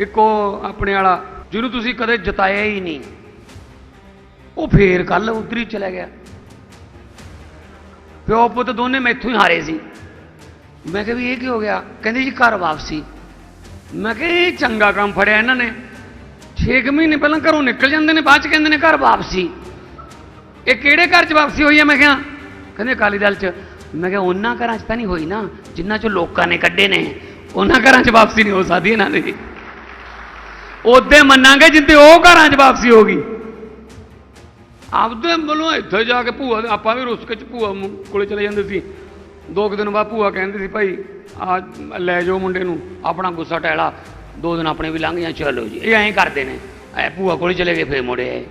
ਇੱਕੋ ਆਪਣੇ ਵਾਲਾ, ਜਿਹਨੂੰ ਤੁਸੀਂ ਕਦੇ ਜਤਾਇਆ ਹੀ ਨਹੀਂ। ਉਹ ਫੇਰ ਕੱਲ ਉਧਰ ਹੀ ਚਲਾ ਗਿਆ। ਪਿਓ ਪੁੱਤ ਦੋਨੇ ਮੈਥੋਂ ਹੀ ਹਾਰੇ ਸੀ। ਮੈਂ ਕਿਹਾ ਵੀ ਇਹ ਕੀ ਹੋ ਗਿਆ? ਕਹਿੰਦੇ ਜੀ ਘਰ ਵਾਪਸੀ। ਮੈਂ ਕਿਹਾ ਇਹ ਚੰਗਾ ਕੰਮ ਫੜਿਆ ਇਹਨਾਂ ਨੇ। 6 ਮਹੀਨੇ ਪਹਿਲਾਂ ਘਰੋਂ ਨਿਕਲ ਜਾਂਦੇ ਨੇ, ਬਾਅਦ ਚ ਕਹਿੰਦੇ ਨੇ ਘਰ ਵਾਪਸੀ। ਇਹ ਕਿਹੜੇ ਘਰ ਚ ਵਾਪਸੀ ਹੋਈ ਹੈ ਮੈਂ ਕਿਹਾ, ਕਹਿੰਦੇ ਅਕਾਲੀ ਦਲ ਚ। ਮੈਂ ਕਿਹਾ ਉਹਨਾਂ ਘਰਾਂ ਚ ਤਾਂ ਨਹੀਂ ਹੋਈ ਨਾ ਜਿਨ੍ਹਾਂ ਚੋਂ ਲੋਕਾਂ ਨੇ ਕੱਢੇ ਨੇ। ਉਹਨਾਂ ਘਰਾਂ ਚ ਵਾਪਸੀ ਨਹੀਂ ਹੋ ਸਕਦੀ ਇਹਨਾਂ ਦੀ। ਉਹਦੇ ਮੰਨਾਂਗੇ ਜਿੱਤੇ ਉਹ ਘਰਾਂ ਚ ਵਾਪਸੀ ਹੋ ਗਈ। ਆਪਦੇ ਵੱਲੋਂ ਇੱਥੇ ਜਾ ਕੇ ਭੂਆ ਆਪਾਂ ਵੀ ਰੁਸਕ ਚ ਭੂਆ ਕੋਲੇ ਚਲੇ ਜਾਂਦੇ ਸੀ। ਦੋ ਕੁ ਦਿਨ ਬਾਅਦ ਭੂਆ ਕਹਿੰਦੀ ਸੀ, ਭਾਈ, ਆ ਲੈ ਜਾਓ ਮੁੰਡੇ ਨੂੰ, ਆਪਣਾ ਗੁੱਸਾ ਟੈਲਾ ਦੋ ਦਿਨ ਆਪਣੇ ਵੀ ਲੰਘ ਜਾਂ, ਚਲੋ ਜੀ। ਇਹ ਐਂ ਕਰਦੇ ਨੇ। ਐ ਭੂਆ ਕੋਲੇ ਚਲੇ ਗਏ, ਫੇਰ ਮੁੜੇ ਆਏ।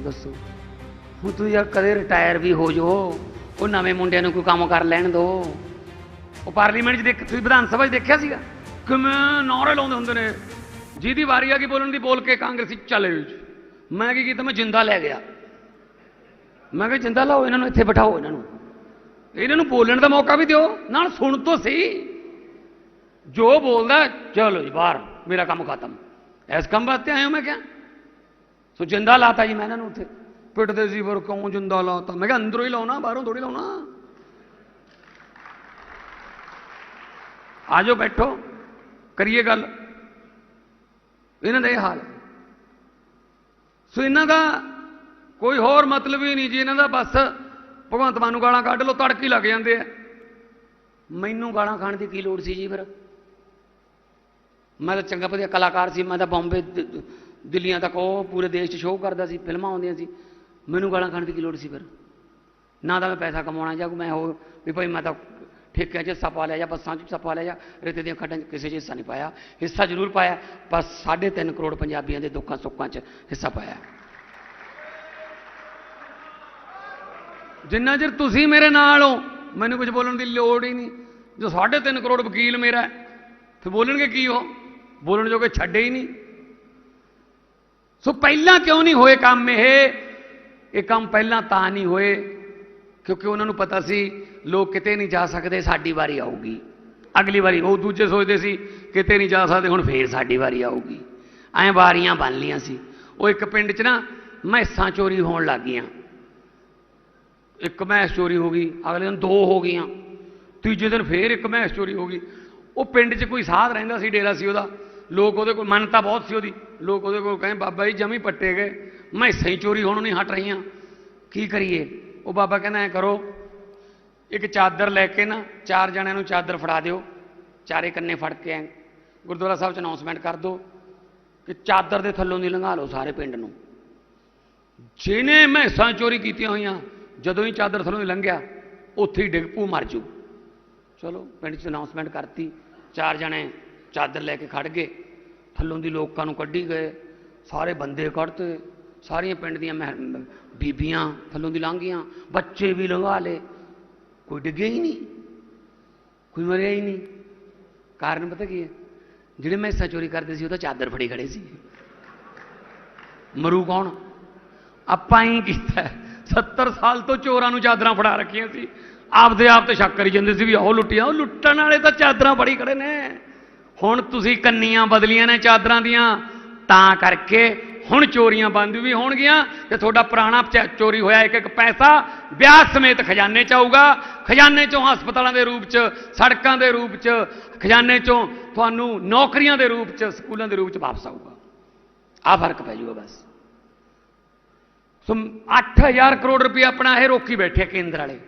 ਦੱਸੋ, ਹੁਣ ਤੂੰ ਯਾਰ ਕਦੇ ਰਿਟਾਇਰ ਵੀ ਹੋ ਜਾਓ, ਉਹ ਨਵੇਂ ਮੁੰਡਿਆਂ ਨੂੰ ਕੋਈ ਕੰਮ ਕਰ ਲੈਣ ਦੋ। ਉਹ ਪਾਰਲੀਮੈਂਟ 'ਚ ਦੇਖ ਤੁਸੀਂ ਵਿਧਾਨ ਸਭਾ 'ਚ ਦੇਖਿਆ ਸੀਗਾ? ਕਿਵੇਂ ਨਾਰੇ ਲਾਉਂਦੇ ਹੁੰਦੇ ਨੇ। ਜਿਹਦੀ ਵਾਰੀ ਆ ਗਈ ਬੋਲਣ ਦੀ, ਬੋਲ ਕੇ ਕਾਂਗਰਸੀ ਚਲੇ ਮੈਂ ਕੀ ਕੀਤਾ? ਮੈਂ ਜਿੰਦਾ ਲੈ ਗਿਆ। ਮੈਂ ਕਿਹਾ, ਜਿੰਦਾ ਲਾਓ ਇਹਨਾਂ ਨੂੰ, ਇੱਥੇ ਬਿਠਾਓ ਇਹਨਾਂ ਨੂੰ। ਇਹਨਾਂ ਨੂੰ ਬੋਲਣ ਦਾ ਮੌਕਾ ਵੀ ਦਿਓ। ਨਾਲ ਸੁਣ ਤੋਂ ਸਹੀ। ਜੋ ਬੋਲਦਾ, ਚਲੋ ਜੀ, ਬਾਹਰ। ਮੇਰਾ ਕੰਮ ਖਤਮ। ਇਸ ਕੰਮ ਵਾਸਤੇ ਆਇਆ ਮੈਂ ਕਿਹਾ। ਸੋ ਜਿੰਦਾ ਲਾਤਾ ਜੀ ਮੈਂ ਇਹਨਾਂ ਨੂੰ ਉੱਥੇ। ਪਿੱਟਦੇ ਸੀ, ਫਿਰ ਕਿਉਂ ਜਿੰਦਾ ਲਾਤਾ? ਮੈਂ ਕਿਹਾ, ਅੰਦਰੋਂ ਹੀ ਲਾਉਣਾ, ਬਾਹਰੋਂ ਥੋੜੀ ਲਾਉਣਾ। ਆਜੋ ਬੈਠੋ। ਕਰੀਏ ਗੱਲ। ਇਹਨਾਂ ਦਾ ਇਹ ਹਾਲ ਸੋ ਇਹਨਾਂ ਦਾ ਕੋਈ ਹੋਰ ਮਤਲਬ ਹੀ ਨਹੀਂ ਜੀ, ਇਹਨਾਂ ਦਾ ਬਸ ਭਗਵੰਤ ਮਾਨ ਨੂੰ ਗਾਲਾਂ ਕੱਢ ਲਓ, ਤੜਕ ਲੱਗ ਜਾਂਦੇ ਆ। ਮੈਨੂੰ ਗਾਲਾਂ ਖਾਣ ਦੀ ਕੀ ਲੋੜ ਸੀ ਜੀ ਫਿਰ? ਮੈਂ ਤਾਂ ਚੰਗਾ ਵਧੀਆ ਕਲਾਕਾਰ ਸੀ, ਮੈਂ ਤਾਂ ਬੰਬੇ ਦ- ਦਿੱਲੀਆਂ ਤੱਕ ਉਹ ਪੂਰੇ ਦੇਸ਼ 'ਚ ਸ਼ੋਅ ਕਰਦਾ ਸੀ, ਫਿਲਮਾਂ ਆਉਂਦੀਆਂ ਸੀ। ਮੈਨੂੰ ਗਾਲਾਂ ਖਾਣ ਦੀ ਕੀ ਲੋੜ ਸੀ ਫਿਰ? ਨਾ ਤਾਂ ਮੈਂ ਪੈਸਾ ਕਮਾਉਣਾ ਜਾਂ ਮੈਂ ਉਹ ਵੀ ਭਾਈ ਮੈਂ ਤਾਂ ਠੇਕਿਆਂ 'ਚ ਹਿੱਸਾ ਪਾ ਲਿਆ ਜਾਂ ਬੱਸਾਂ 'ਚ ਹਿੱਸਾ ਪਾ ਲਿਆ ਜਾਂ ਰੇਤੇ ਦੀਆਂ ਖੱਡਾਂ 'ਚ ਕਿਸੇ 'ਚ ਹਿੱਸਾ ਨਹੀਂ ਪਾਇਆ। ਹਿੱਸਾ ਜ਼ਰੂਰ ਪਾਇਆ, ਪਰ 3.5 ਕਰੋੜ ਪੰਜਾਬੀਆਂ ਦੇ ਦੁੱਖਾਂ ਸੁੱਖਾਂ 'ਚ ਹਿੱਸਾ ਪਾਇਆ। ਜਿੰਨਾ ਚਿਰ ਤੁਸੀਂ ਮੇਰੇ ਨਾਲ ਹੋ, ਮੈਨੂੰ ਕੁਝ ਬੋਲਣ ਦੀ ਲੋੜ ਹੀ ਨਹੀਂ। ਜੋ 3.5 ਕਰੋੜ ਵਕੀਲ ਮੇਰਾ ਫਿਰ ਬੋਲਣਗੇ ਕੀ ਹੋ ਬੋਲਣ ਜੋਗੇ ਛੱਡੇ ਹੀ ਨਹੀਂ। ਸੋ ਪਹਿਲਾਂ ਕਿਉਂ ਨਹੀਂ ਹੋਏ ਕੰਮ ਇਹ? ਇਹ ਕੰਮ ਪਹਿਲਾਂ ਤਾਂ ਨਹੀਂ ਹੋਏ। ਕਿਉਂਕਿ ਉਹਨਾਂ ਨੂੰ ਪਤਾ ਸੀ, ਲੋਕ ਕਿਤੇ ਨਹੀਂ ਜਾ ਸਕਦੇ, ਸਾਡੀ ਵਾਰੀ ਆਊਗੀ। ਅਗਲੀ ਵਾਰੀ ਉਹ ਦੂਜੇ ਸੋਚਦੇ ਸੀ, ਕਿਤੇ ਨਹੀਂ ਜਾ ਸਕਦੇ, ਹੁਣ ਫੇਰ ਸਾਡੀ ਵਾਰੀ ਆਊਗੀ। ਐਂ ਵਾਰੀਆਂ ਬਣ ਲੀਆਂ ਸੀ। ਉਹ ਇੱਕ ਪਿੰਡ 'ਚ ਨਾ ਮੈਸਾਂ ਚੋਰੀ ਹੋਣ ਲੱਗ ਗਈਆਂ। ਇੱਕ ਮੈਸ ਚੋਰੀ ਹੋ ਗਈ, ਅਗਲੇ ਦਿਨ ਦੋ ਹੋ ਗਈਆਂ। ਤੀਜੇ ਦਿਨ ਫੇਰ ਇੱਕ ਮੈਸ ਚੋਰੀ ਹੋ ਗਈ। ਉਹ ਪਿੰਡ 'ਚ ਕੋਈ ਸਾਧ ਰਹਿੰਦਾ ਸੀ, ਡੇਰਾ ਸੀ ਉਹਦਾ। ਲੋਕ ਉਹਦੇ ਕੋਲ ਮੰਨਤਾ ਬਹੁਤ ਸੀ ਉਹਦੀ। ਲੋਕ ਉਹਦੇ ਕੋਲ ਕਹਿੰਦੇ, ਬਾਬਾ ਜੀ ਜਮੀ ਪੱਟੇ ਗਏ। ਮੈਸਾਂ ਹੀ ਚੋਰੀ ਹੋਣੋਂ ਨਹੀਂ ਹਟ ਰਹੀਆਂ। ਕੀ ਕਰੀਏ? ਉਹ ਬਾਬਾ ਕਹਿੰਦਾ ਐ ਕਰੋ, ਇੱਕ ਚਾਦਰ ਲੈ ਕੇ ਨਾ, ਚਾਰ ਜਣਿਆਂ ਨੂੰ ਚਾਦਰ ਫੜਾ ਦਿਓ। ਚਾਰੇ ਕੰਨੇ ਫੜ ਕੇ ਐ, ਗੁਰਦੁਆਰਾ ਸਾਹਿਬ 'ਚ ਅਨਾਉਂਸਮੈਂਟ ਕਰ ਦਿਓ ਕਿ ਚਾਦਰ ਦੇ ਥੱਲੋਂ ਦੀ ਲੰਘਾ ਲਓ ਸਾਰੇ ਪਿੰਡ ਨੂੰ। ਜਿਹਨੇ ਮੈਸਾਂ ਚੋਰੀ ਕੀਤੀਆਂ ਹੋਈਆਂ, ਜਦੋਂ ਹੀ ਚਾਦਰ ਥੱਲੋਂ ਦੀ ਲੰਘਿਆ, ਉੱਥੇ ਹੀ ਡਿੱਗ ਪੂ ਮਰ ਜੂ। ਚਲੋ, ਪਿੰਡ 'ਚ ਅਨਾਉਂਸਮੈਂਟ ਕਰਤੀ, ਚਾਰ ਜਣੇ ਚਾਦਰ ਲੈ ਕੇ ਖੜ ਗਏ। ਥੱਲੋਂ ਦੀ ਲੋਕਾਂ ਨੂੰ ਕੱਢੀ ਗਏ, ਸਾਰੇ ਬੰਦੇ ਕੱਢਤੇ। ਸਾਰੀਆਂ ਪਿੰਡ ਦੀਆਂ ਮਹਿ- ਬੀਬੀਆਂ ਥੱਲੋਂ ਦੀ ਲੰਘੀਆਂ, ਬੱਚੇ ਵੀ ਲੰਘਾ ਲਏ। ਕੋਈ ਡਿੱਗਿਆ ਹੀ ਨਹੀਂ, ਕੋਈ ਮਰਿਆ ਹੀ ਨਹੀਂ। ਕਾਰਨ ਪਤਾ ਕੀ ਹੈ? ਜਿਹੜੇ ਮੈਸਾਂ ਚੋਰੀ ਕਰਦੇ ਸੀ, ਉਹ ਤਾਂ ਚਾਦਰ ਫੜੀ ਖੜੇ ਸੀ। ਮਰੂ ਕੌਣ? ਆਪਾਂ ਹੀ ਕੀਤਾ। ਹੈ। 70 ਸਾਲ ਤੋਂ ਚੋਰਾਂ ਨੂੰ ਚਾਦਰਾਂ ਫੜਾ ਰੱਖੀਆਂ ਸੀ। ਆਪਦੇ ਆਪ ਤੇ ਸ਼ੱਕ ਕਰੀ ਜਾਂਦੇ ਸੀ ਵੀ ਉਹ ਲੁੱਟੀਆਂ, ਉਹ ਲੁੱਟਣ ਵਾਲੇ ਤਾਂ ਚਾਦਰਾਂ ਫੜੀ ਖੜੇ ਨੇ। ਹੁਣ ਤੁਸੀਂ ਕੰਨੀਆਂ ਬਦਲੀਆਂ ਨੇ ਚਾਦਰਾਂ ਦੀਆਂ, ਤਾਂ ਕਰਕੇ ਹੁਣ ਚੋਰੀਆਂ ਬੰਦ ਵੀ ਹੋਣਗੀਆਂ ਤੇ ਤੁਹਾਡਾ ਪੁਰਾਣਾ ਚੋਰੀ ਹੋਇਆ ਇੱਕ ਇੱਕ ਪੈਸਾ ਵਿਆਹ ਸਮੇਤ ਖਜ਼ਾਨੇ ਚ ਆਊਗਾ। ਖਜ਼ਾਨੇ ਚੋਂ ਹਸਪਤਾਲਾਂ ਦੇ ਰੂਪ ਚ ਸੜਕਾਂ ਦੇ ਰੂਪ ਚ ਖਜ਼ਾਨੇ ਚੋਂ ਤੁਹਾਨੂੰ ਨੌਕਰੀਆਂ ਦੇ ਰੂਪ ਚ ਸਕੂਲਾਂ ਦੇ ਰੂਪ ਚ ਵਾਪਸ ਆਊਗਾ। ਆ ਫ਼ਰਕ ਪੈ ਜੂਗਾ ਬਸ। ਸੋ 8000 ਕਰੋੜ ਰੁਪਏ ਆਪਣਾ ਇਹ ਰੋਕੀ ਬੈਠੇ ਆ ਕੇਂਦਰ ਵਾਲੇ।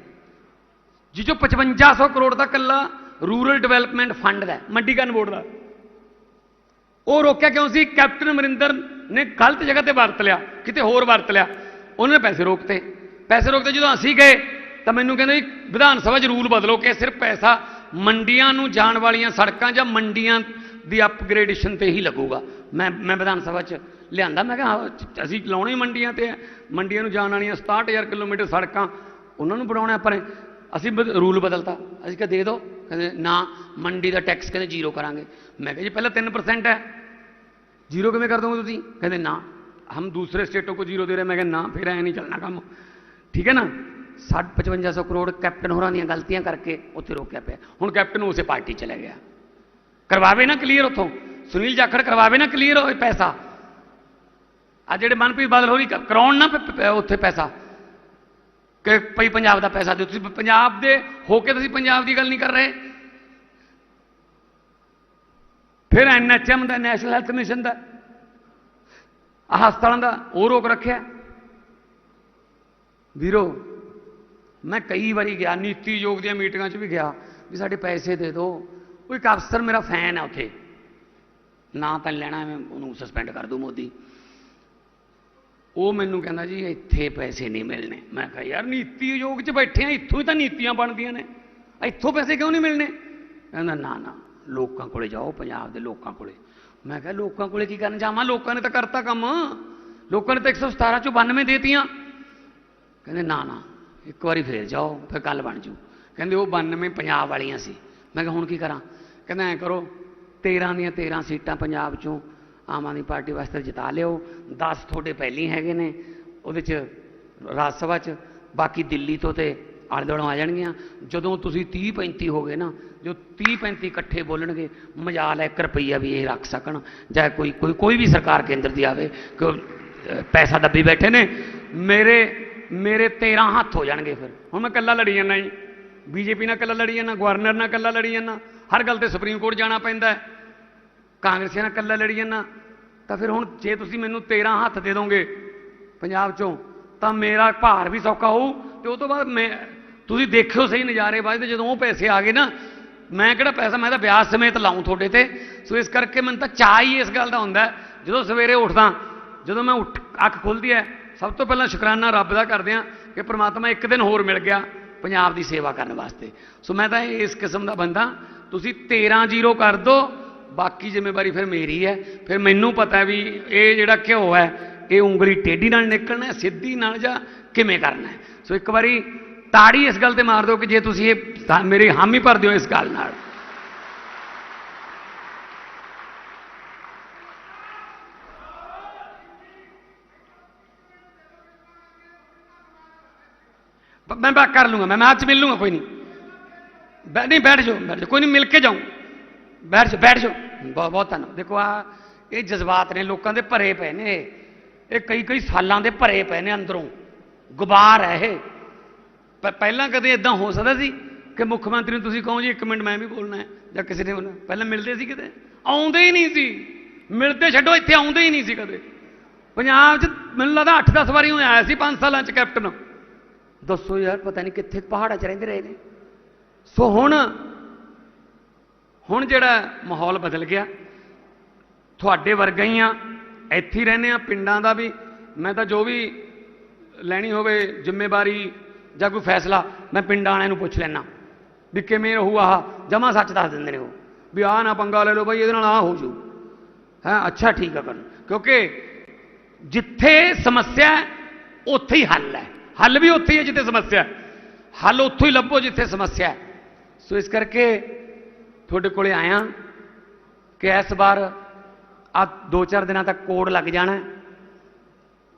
ਜਿਹ ਚੋਂ 5500 ਕਰੋੜ ਦਾ ਕੱਲਾ ਰੂਰਲ ਡਿਵੈਲਪਮੈਂਟ ਫੰਡ ਦਾ ਹੈ, ਮੰਡੀਕਰਨ ਬੋਰਡ ਦਾ। ਉਹ ਰੋਕਿਆ ਕਿਉਂ ਸੀ? ਕੈਪਟਨ ਅਮਰਿੰਦਰ ਨੇ ਗਲਤ ਜਗ੍ਹਾ ਤੇ ਵਰਤ ਲਿਆ, ਕਿਤੇ ਹੋਰ ਵਰਤ ਲਿਆ। ਉਹਨਾਂ ਨੇ ਪੈਸੇ ਰੋਕਤੇ। ਪੈਸੇ ਰੋਕਦੇ ਜਦੋਂ ਅਸੀਂ ਗਏ, ਤਾਂ ਮੈਨੂੰ ਕਹਿੰਦੇ ਵੀ ਵਿਧਾਨ ਸਭਾ 'ਚ ਰੂਲ ਬਦਲੋ ਕਿ ਸਿਰਫ ਪੈਸਾ ਮੰਡੀਆਂ ਨੂੰ ਜਾਣ ਵਾਲੀਆਂ ਸੜਕਾਂ ਜਾਂ ਮੰਡੀਆਂ ਦੀ ਅਪਗ੍ਰੇਡੇਸ਼ਨ ਤੇ ਹੀ ਲੱਗੂਗਾ। ਮੈਂ ਮੈਂ ਵਿਧਾਨ ਸਭਾ 'ਚ ਲਿਆਂਦਾ। ਮੈਂ ਕਿਹਾ ਅਸੀਂ ਲਾਉਣੇ ਹੀ ਮੰਡੀਆਂ ਤੇ, ਮੰਡੀਆਂ ਨੂੰ ਜਾਣ ਵਾਲੀਆਂ 67000 ਕਿਲੋਮੀਟਰ ਸੜਕਾਂ, ਉਹਨਾਂ ਨੂੰ ਬਣਾਉਣਾ ਪਰ। ਅਸੀਂ ਬਦ- ਰੂਲ ਬਦਲਤਾ। ਅਸੀਂ ਕਿਹਾ, ਦੇ ਦਿਓ। ਕਹਿੰਦੇ, ਨਾ, ਮੰਡੀ ਦਾ ਟੈਕਸ ਕਹਿੰਦੇ ਜ਼ੀਰੋ ਕਰਾਂਗੇ। ਮੈਂ ਕਿਹਾ, ਜੀ, ਪਹਿਲਾਂ 3% ਹੈ। ਜ਼ੀਰੋ ਕਿਵੇਂ ਕਰ ਦੋਗੇ ਤੁਸੀਂ? ਕਹਿੰਦੇ, ਨਾ, ਹਮ ਦੂਸਰੇ ਸਟੇਟੋਂ ਕੋ ਜ਼ੀਰੋ ਦੇ ਰਹੇ। ਮੈਂ ਕਿਹਾ, ਨਾ, ਫਿਰ ਐਂ ਨਹੀਂ ਚੱਲਣਾ ਕੰਮ। ਠੀਕ ਹੈ ਨਾ? 5500 ਕਰੋੜ ਕੈਪਟਨ ਹੋਰਾਂ ਦੀਆਂ ਗਲਤੀਆਂ ਕਰਕੇ ਉੱਥੇ ਰੋਕਿਆ ਪਿਆ। ਹੁਣ ਕੈਪਟਨ ਉਸੇ ਪਾਰਟੀ ਚਲਾ ਗਿਆ। ਕਰਵਾਵੇ ਨਾ ਕਲੀਅਰ ਉਥੋਂ। ਸੁਨੀਲ ਜਾਖੜ ਕਰਵਾਵੇ ਨਾ ਕਲੀਅਰ ਹੋਏ ਪੈਸਾ। ਆ ਜਿਹੜੇ ਮਨਪ੍ਰੀਤ ਬਾਦਲ ਹੋਰੀ ਕਰਾਉਣ ਨਾ ਉੱਥੇ ਪੈਸਾ। ਕਿ ਭਈ ਪੰਜਾਬ ਦਾ ਪੈਸਾ ਦਿਓ, ਤੁਸੀਂ ਪੰਜਾਬ ਦੇ ਹੋ ਕੇ ਤੁਸੀਂ ਪੰਜਾਬ ਦੀ ਗੱਲ ਨਹੀਂ ਕਰ ਰਹੇ। ਫਿਰ ਐਨਐਚਐਮ ਦਾ, ਨੈਸ਼ਨਲ ਹੈਲਥ ਮਿਸ਼ਨ ਦਾ ਹਸਪਤਾਲਾਂ ਦਾ, ਉਹ ਰੋਕ ਰੱਖਿਆ। ਵੀਰੋ, ਮੈਂ ਕਈ ਵਾਰੀ ਗਿਆ ਨੀਤੀ ਯੋਗ ਦੀਆਂ ਮੀਟਿੰਗਾਂ 'ਚ ਵੀ ਗਿਆ, ਵੀ ਸਾਡੇ ਪੈਸੇ ਦੇ ਦਿਓ। ਉਹ ਇੱਕ ਅਫਸਰ ਮੇਰਾ ਫੈਨ ਹੈ ਉੱਥੇ। ਨਾ ਤਾਂ ਲੈਣਾ, ਮੈਂ ਉਹਨੂੰ ਸਸਪੈਂਡ ਕਰ ਦੂੰ ਮੋਦੀ। ਉਹ ਮੈਨੂੰ ਕਹਿੰਦਾ ਜੀ, ਇੱਥੇ ਪੈਸੇ ਨਹੀਂ ਮਿਲਣੇ। ਮੈਂ ਕਿਹਾ, ਯਾਰ ਨੀਤੀ ਆਯੋਗ 'ਚ ਬੈਠੇ ਆ, ਇੱਥੋਂ ਹੀ ਤਾਂ ਨੀਤੀਆਂ ਬਣਦੀਆਂ ਨੇ। ਇੱਥੋਂ ਪੈਸੇ ਕਿਉਂ ਨਹੀਂ ਮਿਲਣੇ? ਕਹਿੰਦਾ, ਨਾ ਨਾ, ਲੋਕਾਂ ਕੋਲੇ ਜਾਓ, ਪੰਜਾਬ ਦੇ ਲੋਕਾਂ ਕੋਲੇ। ਮੈਂ ਕਿਹਾ, ਲੋਕਾਂ ਕੋਲੇ ਕੀ ਕਰਨ ਜਾਵਾਂ? ਲੋਕਾਂ ਨੇ ਤਾਂ ਕਰਤਾ ਕੰਮ। ਲੋਕਾਂ ਨੇ ਤਾਂ 117 ਚੋਂ 92 ਦੇਤੀਆਂ। ਕਹਿੰਦੇ, ਨਾ ਨਾ, ਇੱਕ ਵਾਰੀ ਫੇਰ ਜਾਓ, ਫਿਰ ਗੱਲ ਬਣ ਜੂ। ਕਹਿੰਦੇ, ਉਹ 92 ਪੰਜਾਬ ਵਾਲੀਆਂ ਸੀ। ਮੈਂ ਕਿਹਾ, ਹੁਣ ਕੀ ਕਰਾਂ? ਕਹਿੰਦਾ, ਐ ਕਰੋ 13 ਦੀਆਂ 13 ਸੀਟਾਂ ਪੰਜਾਬ ਚੋਂ ਆਮ ਆਦਮੀ ਪਾਰਟੀ ਵਾਸਤੇ ਜਿਤਾ ਲਿਓ। 10 ਤੁਹਾਡੇ ਪਹਿਲੀ ਹੈਗੇ ਨੇ ਉਹਦੇ ਚ ਰਾਜ ਸਭਾ ਚ। ਬਾਕੀ ਦਿੱਲੀ ਤੋਂ ਤੇ ਆਲੇ ਦੁਆਲੇ ਆ ਜਾਣਗੀਆਂ। ਜਦੋਂ ਤੁਸੀਂ 30 35 ਹੋ ਗਏ ਨਾ ਜੋ 30 35 ਇਕੱਠੇ ਬੋਲਣਗੇ ਮਜਾਲ ਹੈ 1 ਰੁਪਈਆ ਵੀ ਇਹ ਰੱਖ ਸਕਣ। ਜਾਂ ਕੋਈ ਕੋਈ ਕੋਈ ਵੀ ਸਰਕਾਰ ਕੇਂਦਰ ਦੀ ਆਵੇ ਕਿ ਉਹ, ਪੈਸਾ ਦੱਬੀ ਬੈਠੇ ਨੇ ਮੇਰੇ ਮੇਰੇ 13 ਹੱਥ ਹੋ ਜਾਣਗੇ ਫਿਰ। ਹੁਣ ਮੈਂ ਇਕੱਲਾ ਲੜੀ ਜਾਂਦਾ ਜੀ। ਬੀਜੇਪੀ ਨਾਲ ਇਕੱਲਾ ਲੜੀ ਜਾਂਦਾ ਗਵਰਨਰ ਨਾਲ ਇਕੱਲਾ ਲੜੀ ਜਾਂਦਾ। ਹਰ ਗੱਲ ਤੇ ਸੁਪਰੀਮ ਕੋਰਟ ਜਾਣਾ ਪੈਂਦਾ ਕਾਂਗਰਸੀਆਂ ਨਾਲ ਇਕੱਲਾ ਲੜੀ ਜਾਂਦਾ, ਤਾਂ ਫਿਰ ਹੁਣ ਜੇ ਤੁਸੀਂ ਮੈਨੂੰ 13 ਹੱਥ ਦੇ ਦੋਗੇ ਪੰਜਾਬ ਚੋਂ, ਤਾਂ ਮੇਰਾ ਭਾਰ ਵੀ ਸੌਖਾ ਹੋਊ ਤੇ ਉਹ ਤੋਂ ਬਾਅਦ ਮੈਂ, ਤੁਸੀਂ ਦੇਖਿਓ ਸਹੀ ਨਜ਼ਾਰੇ ਬਾਅਦ ਜਦੋਂ ਉਹ ਪੈਸੇ ਆ ਗਏ ਨਾ, ਮੈਂ ਕਿਹੜਾ ਪੈਸਾ, ਮੈਂ ਤਾਂ ਵਿਆਜ ਸਮੇਤ ਲਾਉਂ ਤੁਹਾਡੇ ਤੇ। ਸੋ ਇਸ ਕਰਕੇ ਮੈਨੂੰ ਤਾਂ ਚਾਹ ਹੀ ਇਸ ਗੱਲ ਦਾ ਹੁੰਦਾ, ਜਦੋਂ ਸਵੇਰੇ ਉੱਠਦਾ, ਜਦੋਂ ਮੈਂ ਉੱਠ, ਅੱਖ ਖੁੱਲਦੀ ਹੈ, ਸਭ ਤੋਂ ਪਹਿਲਾਂ ਸ਼ੁਕਰਾਨਾ ਰੱਬ ਦਾ ਕਰਦੇ ਆ ਕਿ ਪ੍ਰਮਾਤਮਾ ਇੱਕ ਦਿਨ ਹੋਰ ਮਿਲ ਗਿਆ ਪੰਜਾਬ ਦੀ ਸੇਵਾ ਕਰਨ ਵਾਸਤੇ। ਸੋ ਮੈਂ ਤਾਂ ਇਸ ਕਿਸਮ ਦਾ ਬੰਦਾ, ਤੁਸੀਂ 13 ਜ਼ੀਰੋ ਕਰ ਦੋ ਬਾਕੀ ਜ਼ਿੰਮੇਵਾਰੀ ਫਿਰ ਮੇਰੀ ਹੈ। ਫਿਰ ਮੈਨੂੰ ਪਤਾ ਵੀ ਇਹ ਜਿਹੜਾ ਘਿਓ ਹੈ, ਇਹ ਉਂਗਲੀ ਟੇਢੀ ਨਾਲ ਨਿਕਲਣਾ ਸਿੱਧੀ ਨਾਲ ਜਾਂ ਕਿਵੇਂ ਕਰਨਾ ਸੋ ਇੱਕ ਵਾਰੀ ਤਾੜੀ ਇਸ ਗੱਲ ਤੇ ਮਾਰ ਦਿਓ ਕਿ ਜੇ ਤੁਸੀਂ ਇਹ ਮੇਰੀ ਹਾਮੀ ਭਰ ਦਿਓ ਇਸ ਗੱਲ ਨਾਲ। ਬ- ਮੈਂ ਬਾਤ ਕਰ ਲੂੰਗਾ, ਮੈਂ ਮੈਂ ਅੱਜ ਮਿਲ ਲੂੰਗਾ, ਕੋਈ ਨਹੀਂ। ਬੈ- ਨਹੀਂ, ਬੈਠ ਜਾਓ ਬੈਠ ਜਾਓ, ਕੋਈ ਨਹੀਂ, ਮਿਲ ਕੇ ਜਾਊਂ। ਬੈਠ ਜਾ ਬੈਠ ਜਾਓ। ਬਹੁਤ ਬਹੁਤ ਧੰਨਵਾਦ। ਦੇਖੋ ਆ, ਇਹ ਜਜ਼ਬਾਤ ਨੇ ਲੋਕਾਂ ਦੇ ਭਰੇ ਪਏ ਨੇ। ਇਹ ਕਈ ਕਈ ਸਾਲਾਂ ਦੇ ਭਰੇ ਪਏ ਨੇ ਅੰਦਰੋਂ। ਗੁਬਾਰ ਹੈ ਇਹ। ਪਹਿਲਾਂ ਕਦੇ ਇਦਾਂ ਹੋ ਸਕਦਾ ਸੀ ਕਿ ਮੁੱਖ ਮੰਤਰੀ ਨੂੰ ਤੁਸੀਂ ਕਹੋ ਜੀ, ਇੱਕ ਮਿੰਟ ਮੈਂ ਵੀ ਬੋਲਣਾ ਹੈ, ਜਾਂ ਕਿਸੇ ਨੇ ਬੋਲਣਾ ਪਹਿਲਾਂ ਮਿਲਦੇ ਸੀ ਕਿਤੇ ਆਉਂਦੇ ਹੀ ਨਹੀਂ ਸੀ। ਮਿਲਦੇ ਛੱਡੋ, ਇੱਥੇ ਆਉਂਦੇ ਹੀ ਨਹੀਂ ਸੀ ਕਦੇ। ਪੰਜਾਬ 'ਚ ਮੈਨੂੰ ਲੱਗਦਾ 8-10 ਵਾਰੀ ਹੋਇਆ ਆਇਆ ਸੀ 5 ਸਾਲਾਂ 'ਚ ਕੈਪਟਨ। ਦੱਸੋ ਯਾਰ, ਪਤਾ ਨਹੀਂ ਕਿੱਥੇ ਪਹਾੜਾਂ 'ਚ ਰਹਿੰਦੇ ਰਹੇ ਨੇ। ਸੋ ਹੁਣ ਹੁਣ ਜਿਹੜਾ ਮਾਹੌਲ ਬਦਲ ਗਿਆ, ਤੁਹਾਡੇ ਵਰਗਾ ਹੀ ਆ, ਇੱਥੇ ਹੀ ਰਹਿੰਦੇ ਆ, ਪਿੰਡਾਂ ਦਾ ਵੀ, ਮੈਂ ਤਾਂ ਜੋ ਵੀ ਲੈਣੀ ਹੋਵੇ ਜ਼ਿੰਮੇਵਾਰੀ ਜਾਂ ਕੋਈ ਫੈਸਲਾ, ਮੈਂ ਪਿੰਡਾਂ ਵਾਲਿਆਂ ਨੂੰ ਪੁੱਛ ਲੈਣਾ ਵੀ ਕਿਵੇਂ ਰਹੂ ਆਹ, ਜਮਾ ਸੱਚ ਦੱਸ ਦਿੰਦੇ ਨੇ ਉਹ। ਵੀ ਆਹ ਨਾ ਪੰਗਾ ਲੈ ਲਓ ਬਈ, ਇਹਦੇ ਨਾਲ ਆਹ ਹੋ ਜੂ। ਹੈ, ਅੱਛਾ, ਠੀਕ ਆ ਕਰ ਕਿਉਂਕਿ ਜਿੱਥੇ ਸਮੱਸਿਆ ਉੱਥੇ ਹੀ ਹੱਲ ਹੈ। ਹੱਲ ਵੀ ਉੱਥੇ ਹੀ ਹੈ ਜਿੱਥੇ ਸਮੱਸਿਆ ਹੱਲ ਉੱਥੋਂ ਹੀ ਲੱਭੋ ਜਿੱਥੇ ਸਮੱਸਿਆ ਸੋ ਇਸ ਕਰਕੇ ਤੁਹਾਡੇ ਕੋਲੇ ਆਇਆ ਕਿ ਇਸ ਵਾਰ ਆ ਦੋ ਚਾਰ ਦਿਨਾਂ ਤੱਕ ਕੋਡ ਲੱਗ ਜਾਣਾ। ਹੈ।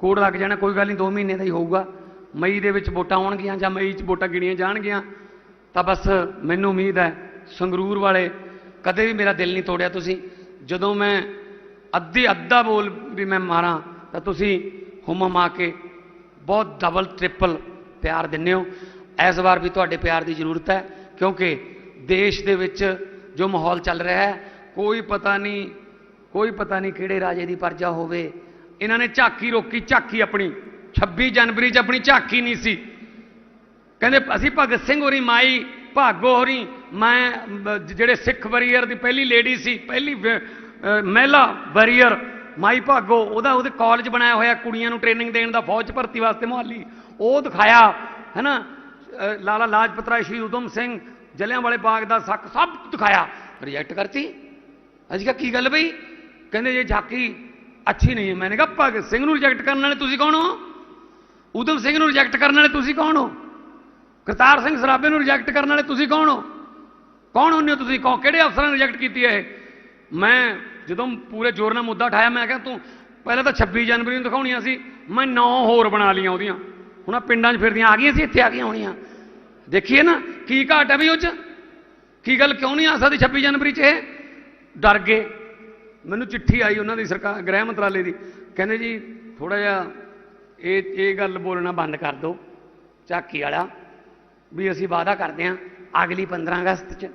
ਕੋਡ ਲੱਗ ਜਾਣਾ, ਕੋਈ ਗੱਲ ਨਹੀਂ 2 ਮਹੀਨੇ ਦਾ ਹੀ ਹੋਊਗਾ। ਮਈ ਦੇ ਵਿੱਚ ਵੋਟਾਂ ਆਉਣਗੀਆਂ ਜਾਂ ਮਈ 'ਚ ਵੋਟਾਂ ਗਿਣੀਆਂ ਜਾਣਗੀਆਂ, ਤਾਂ ਬਸ ਮੈਨੂੰ ਉਮੀਦ ਹੈ ਸੰਗਰੂਰ ਵਾਲੇ ਕਦੇ ਵੀ ਮੇਰਾ ਦਿਲ ਨਹੀਂ ਤੋੜਿਆ ਤੁਸੀਂ। ਜਦੋਂ ਮੈਂ ਅੱਧੀ ਅੱਧਾ ਬੋਲ ਵੀ ਮੈਂ ਮਾਰਾਂ, ਤਾਂ ਤੁਸੀਂ ਹੁਮ ਹੁਮਾ ਕੇ ਬਹੁਤ ਡਬਲ ਟ੍ਰਿਪਲ ਪਿਆਰ ਦਿੰਦੇ ਹੋ। ਇਸ ਵਾਰ ਵੀ ਤੁਹਾਡੇ ਪਿਆਰ ਦੀ ਜ਼ਰੂਰਤ ਹੈ, ਕਿਉਂਕਿ ਦੇਸ਼ ਦੇ ਵਿੱਚ ਜੋ ਮਾਹੌਲ ਚੱਲ ਰਿਹਾ ਹੈ, ਕੋਈ ਪਤਾ ਨਹੀਂ, ਕੋਈ ਪਤਾ ਨਹੀਂ ਕਿਹੜੇ ਰਾਜੇ ਦੀ ਪਰਜਾ ਹੋਵੇ। ਇਹਨਾਂ ਨੇ ਝਾਕੀ ਰੋਕੀ, ਝਾਕੀ ਆਪਣੀ। 26 ਜਨਵਰੀ 'ਚ ਆਪਣੀ ਝਾਕੀ ਨਹੀਂ ਸੀ। ਕਹਿੰਦੇ, ਅਸੀਂ ਭਗਤ ਸਿੰਘ ਹੋਰੀ, ਮਾਈ ਭਾਗੋ ਹੋਰੀ, ਮੈਂ ਜਿਹੜੇ ਸਿੱਖ ਵਰੀਅਰ ਦੀ ਪਹਿਲੀ ਲੇਡੀ ਸੀ, ਪਹਿਲੀ ਮਹਿਲਾ ਵਰੀਅਰ ਮਾਈ ਭਾਗੋ, ਉਹਦਾ ਉਹਦੇ ਕਾਲਜ ਬਣਾਇਆ ਹੋਇਆ, ਕੁੜੀਆਂ ਨੂੰ ਟ੍ਰੇਨਿੰਗ ਦੇਣ ਦਾ ਫੌਜ ਭਰਤੀ ਵਾਸਤੇ ਮੁਹਾਲੀ। ਉਹ ਦਿਖਾਇਆ, ਹੈਨਾ ਅਹ ਲਾਲਾ ਲਾਜਪਤ ਰਾਏ, ਸ਼੍ਰੀ ਉਦਮ ਸਿੰਘ ਜਲਿਆਂ ਵਾਲੇ ਬਾਗ ਦਾ ਸੱਕ ਸਭ ਦਿਖਾਇਆ। ਰਿਜੈਕਟ ਕਰਤੀ। ਅਸੀਂ ਕਿਹਾ, ਕੀ ਗੱਲ ਬਈ? ਕਹਿੰਦੇ, ਜੇ ਝਾਕੀ ਅੱਛੀ ਨਹੀਂ ਹੈ। ਮੈਨੇ ਕਿਹਾ ਭਗਤ ਸਿੰਘ ਨੂੰ ਰਿਜੈਕਟ ਕਰਨ ਵਾਲੇ ਤੁਸੀਂ ਕੌਣ ਹੋ? ਉਦਮ ਸਿੰਘ ਨੂੰ ਰਿਜੈਕਟ ਕਰਨ ਵਾਲੇ ਤੁਸੀਂ ਕੌਣ ਹੋ? ਕਰਤਾਰ ਸਿੰਘ ਸਰਾਭੇ ਨੂੰ ਰਿਜੈਕਟ ਕਰਨ ਵਾਲੇ ਤੁਸੀਂ ਕੌਣ ਹੋ? ਕੌਣ ਹੁੰਦੇ ਹੋ ਤੁਸੀਂ? ਕੌਣ ਕਿਹੜੇ ਅਫਸਰਾਂ ਨੇ ਰਿਜੈਕਟ ਕੀਤੀ ਹੈ ਇਹ? ਮੈਂ ਜਦੋਂ ਪੂਰੇ ਜ਼ੋਰ ਨਾਲ ਮੁੱਦਾ ਉਠਾਇਆ, ਮੈਂ ਕਿਹਾ, ਤੂੰ ਪਹਿਲਾਂ ਤਾਂ 26 ਜਨਵਰੀ ਨੂੰ ਦਿਖਾਉਣੀਆਂ ਸੀ। ਮੈਂ 9 ਹੋਰ ਬਣਾ ਲਈਆਂ ਉਹਦੀਆਂ। ਹੁਣ ਆਹ ਪਿੰਡਾਂ 'ਚ ਫਿਰਦੀਆਂ, ਆ ਗਈਆਂ ਸੀ, ਇੱਥੇ ਆ ਗਈਆਂ ਹੋਣੀਆਂ ਦੇਖੀਏ ਨਾ, ਕੀ ਘਾਟ ਹੈ ਵੀ ਉਹ 'ਚ? ਕੀ ਗੱਲ ਕਿਉਂ ਨਹੀਂ ਆ ਸਕਦੀ 26 ਜਨਵਰੀ 'ਚ ਇਹ? ਡਰ ਗਏ। ਮੈਨੂੰ ਚਿੱਠੀ ਆਈ ਉਹਨਾਂ ਦੀ ਸਰਕਾਰ, ਗ੍ਰਹਿ ਮੰਤਰਾਲੇ ਦੀ। ਕਹਿੰਦੇ ਜੀ ਥੋੜਾ ਜਿਹਾ ਇਹ ਇਹ ਗੱਲ ਬੋਲਣਾ ਬੰਦ ਕਰ ਦਿਓ, ਝਾਕੀ ਵਾਲਾ, ਵੀ ਅਸੀਂ ਵਾਅਦਾ ਕਰਦੇ ਹਾਂ ਅਗਲੀ 15 ਅਗਸਤ 'ਚ।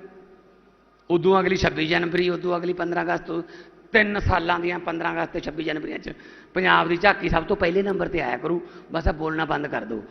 ਉਦੋਂ ਅਗਲੀ 26 ਜਨਵਰੀ, ਉਦੋਂ ਅਗਲੀ 15 ਅਗਸਤ ਤਿੰਨ ਸਾਲਾਂ ਦੀਆਂ 15 ਅਗਸਤ ਤੇ 26 ਜਨਵਰੀਆਂ 'ਚ। ਪੰਜਾਬ ਦੀ ਝਾਕੀ ਸਭ ਤੋਂ ਪਹਿਲੇ ਨੰਬਰ ਤੇ ਆਇਆ ਕਰੂ। ਬਸ ਆ ਬੋਲਣਾ ਬੰਦ ਕਰ ਦਿਓ।